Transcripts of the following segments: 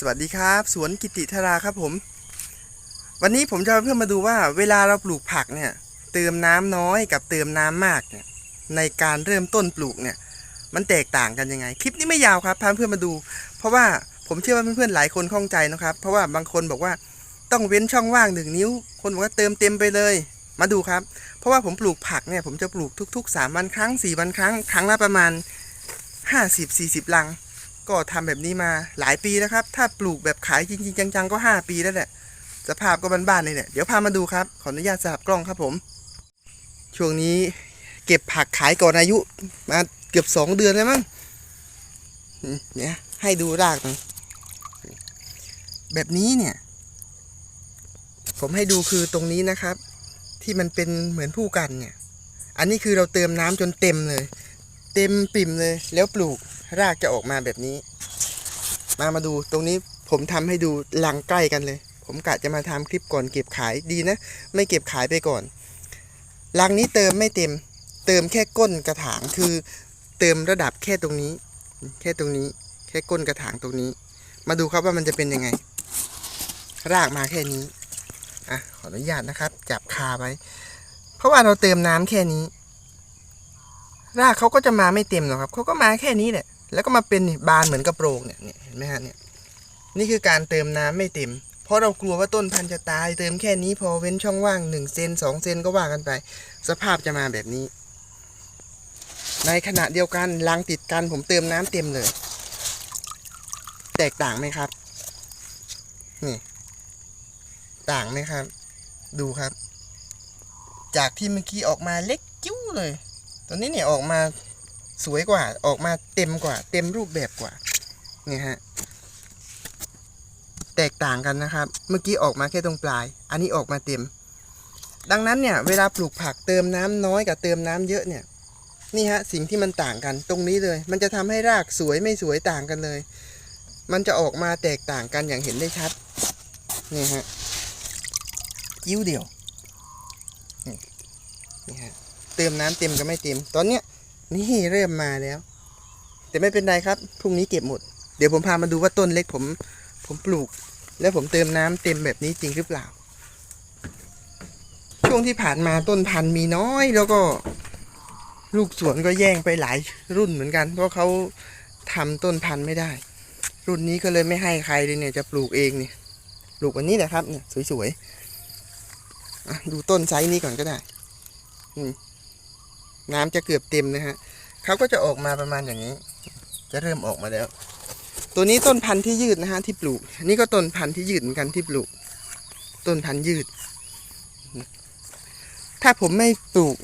สวัสดีครับ สวนกิติธาราครับผม วันนี้ผมจะเพื่อมาดูว่า เวลาเราปลูกผักเนี่ย เติมน้ำน้อยกับเติมน้ำมากเนี่ยในการเริ่มต้นปลูกเนี่ย มันแตกต่างกันยังไง คลิปนี้ไม่ยาวครับพาเพื่อนมาดู เพราะว่าผมเชื่อว่าเพื่อนๆหลายคนข้องใจนะครับ เพราะว่าบางคนบอกว่าต้องเว้นช่องว่างหนึ่งนิ้ว คนบอกว่าเติมเต็มไปเลย มาดูครับ เพราะว่าผมปลูกผักเนี่ยผมจะปลูกทุกๆ3วันครั้ง4วันครั้ง ครั้งละประมาณ 50-40 ลัง ก็ทำแบบนี้มาหลายปีแล้วครับ ถ้าปลูกแบบขายจริง ๆ จัง ๆ ก็ 5 ปีแล้วแหละ สภาพก็บ้านๆนี่แหละเดี๋ยวพามาดูครับ ขออนุญาตสลับกล้องครับผม ช่วงนี้เก็บผักขายก่อนอายุ มาเกือบ 2 เดือนแล้วมั้งเนี่ยให้ดูรากหน่อยแบบนี้เนี่ย ผมให้ดูคือตรงนี้นะครับ ที่มันเป็นเหมือนผู้กันเนี่ย อันนี้คือเราเติมน้ำจนเต็มเลย เต็มปิ่มเลยแล้วปลูก รากจะออกมาแบบนี้ มามาดูตรงนี้ผมทำให้ดูลังใกล้กันเลย ผมกะจะมาทำคลิปก่อนเก็บขายดีนะ ไม่เก็บขายไปก่อนลังนี้เติมไม่เต็ม เติมแค่ก้นกระถางคือเติมระดับแค่ตรงนี้ แค่ตรงนี้ แค่ก้นกระถางตรงนี้ มาดูครับว่ามันจะเป็นยังไง รากมาแค่นี้อะขออนุญาตนะครับ จับคาไว้ เพราะว่าเราเติมน้ำแค่นี้ รากเขาก็จะมาไม่เต็มหรอกครับเขาก็มาแค่นี้แหละ แล้วก็มาเป็นบานเหมือนกระโปรงเนี่ยเห็นไหมฮะเนี่ยนี่คือการเติมน้ำไม่เต็ม เพราะเรากลัวว่าต้นพันธุ์จะตาย เติมแค่นี้พอเว้นช่องว่างหนึ่งเซนสองเซนก็ว่ากันไป สภาพจะมาแบบนี้ ในขณะเดียวกันรังติดกันผมเติมน้ำเต็มเลย แตกต่างไหมครับ นี่ ต่างไหมครับ ดูครับ จากที่เมื่อกี้ออกมาเล็กจิ้วเลย ตอนนี้เนี่ยออกมา สวยกว่าออกมาเต็มกว่า เต็มรูปแบบกว่าเนี่ยฮะแตกต่างกันนะครับ เมื่อกี้ออกมาแค่ตรงปลาย อันนี้ออกมาเต็ม ดังนั้นเนี่ย เวลาปลูกผักเติมน้ำน้อยกับเติมน้ำเยอะเนี่ย นี่ฮะสิ่งที่มันต่างกันตรงนี้เลย มันจะทำให้รากสวยไม่สวยต่างกันเลย มันจะออกมาแตกต่างกันอย่างเห็นได้ชัดนี่ฮะกิ้วเดียวนี่ฮะเติมน้ำเต็มกับไม่เต็ม ตอนเนี้ย นี่เริ่มมาแล้ว แต่ไม่เป็นไรครับพรุ่งนี้เก็บหมด เดี๋ยวผมพามาดูว่าต้นเล็กผม ผมปลูก แล้วผมเติมน้ำเต็มแบบนี้จริงหรือเปล่า ช่วงที่ผ่านมาต้นพันธุ์มีน้อย แล้วก็ ลูกสวนก็แย่งไปหลายรุ่นเหมือนกัน เพราะเขาทำต้นพันธุ์ไม่ได้ รุ่นนี้ก็เลยไม่ให้ใครเลยเนี่ยจะปลูกเองเนี่ยปลูกวันนี้แหละครับเนี่ยสวยๆดูต้นไซส์นี้ก่อนก็ได้ อืม น้ำจะเกือบเต็มนะฮะเขาก็จะออกมาประมาณอย่างนี้ จะเริ่มออกมาแล้ว ตัวนี้ต้นพันธุ์ที่ยืดนะฮะที่ปลูก นี่ก็ต้นพันธุ์ที่ยืดเหมือนกันที่ปลูก ต้นพันธุ์ยืด ถ้าผมไม่ปลูก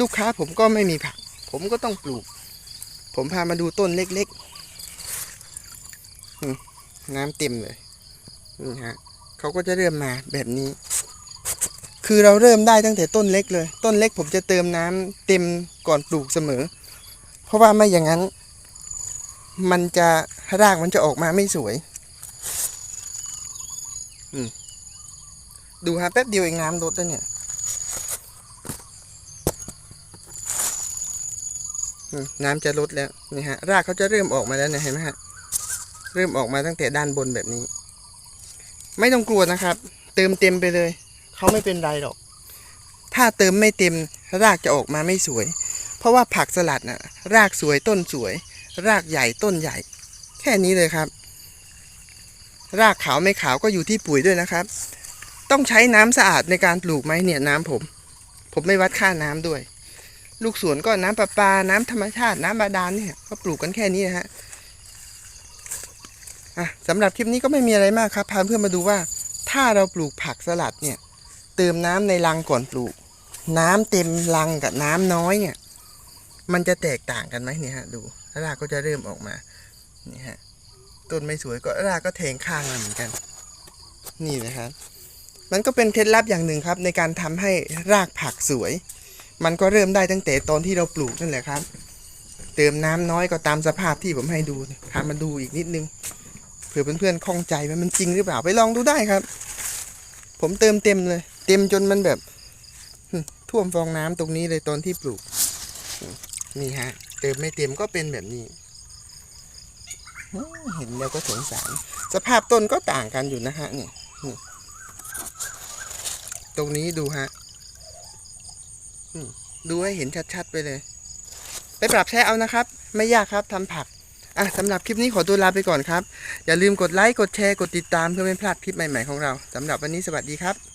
ลูกค้าผมก็ไม่มีผัก ผมก็ต้องปลูก ผมพามาดูต้นเล็กๆ น้ำเต็มเลย นี่ฮะเขาก็จะเริ่มมาแบบนี้ คือเราเริ่มได้ตั้งแต่ต้นเล็กเลย ต้นเล็กผมจะเติมน้ำเต็มก่อนปลูกเสมอ เพราะว่าไม่อย่างนั้น มันจะรากมันจะออกมาไม่สวยดูฮะแป๊บเดียวเองน้ำลดแล้วเนี่ยน้ำจะลดแล้วนี่ฮะ รากเขาจะเริ่มออกมาแล้วเนี่ยเห็นไหมฮะ เริ่มออกมาตั้งแต่ด้านบนแบบนี้ ไม่ต้องกลัวนะครับ เติมเต็มไปเลย เขาไม่เป็นไรหรอก ถ้าเติมไม่เต็มรากจะออกมาไม่สวย เพราะว่าผักสลัดน่ะ รากสวยต้นสวย รากใหญ่ต้นใหญ่ แค่นี้เลยครับ รากขาวไม่ขาวก็อยู่ที่ปุ๋ยด้วยนะครับ ต้องใช้น้ำสะอาดในการปลูกไหมเนี่ยน้ำผม ผมไม่วัดค่าน้ำด้วย ลูกสวนก็น้ำประปา น้ำธรรมชาติน้ำบาดาลเนี่ยก็ปลูกกันแค่นี้นะฮะอะสำหรับคลิปนี้ก็ไม่มีอะไรมากครับพาเพื่อนมาดูว่าถ้าเราปลูกผักสลัดเนี่ย ติมน้ำในรังก่อนปลูก น้ำเต็มรังกับน้ำน้อยเนี่ย มันจะแตกต่างกันไหมเนี่ยฮะ ดูรากก็จะเริ่มออกมานี่ฮะต้นไม่สวยก็รากก็แทงข้างมาเหมือนกัน นี่นะครับมันก็เป็นเคล็ดลับอย่างหนึ่งครับ ในการทำให้รากผักสวย มันก็เริ่มได้ตั้งแต่ตอนที่เราปลูกนั่นแหละครับ เติมน้ำน้อยก็ตามสภาพที่ผมให้ดูพามาดูอีกนิดนึงเผื่อเพื่อนๆข้องใจว่ามันจริงหรือเปล่าไปลองดูได้ครับ ผมเติมเต็มเลย เต็มจนมันแบบท่วมฟองน้ำตรงนี้เลยตอนที่ปลูก นี่ฮะ เติมไม่เต็มก็เป็นแบบนี้ เห็นแล้วก็สงสาร สภาพต้นก็ต่างกันอยู่นะฮะเนี่ยนี่ตรงนี้ดูฮะดูให้เห็นชัดๆไปเลย ไปปรับใช้เอานะครับ ไม่ยากครับทำผักอะสำหรับคลิปนี้ขอตัวลาไปก่อนครับ อย่าลืมกดไลค์ กดแชร์ กดติดตามเพื่อไม่พลาดคลิปใหม่ๆของเราสำหรับวันนี้สวัสดีครับ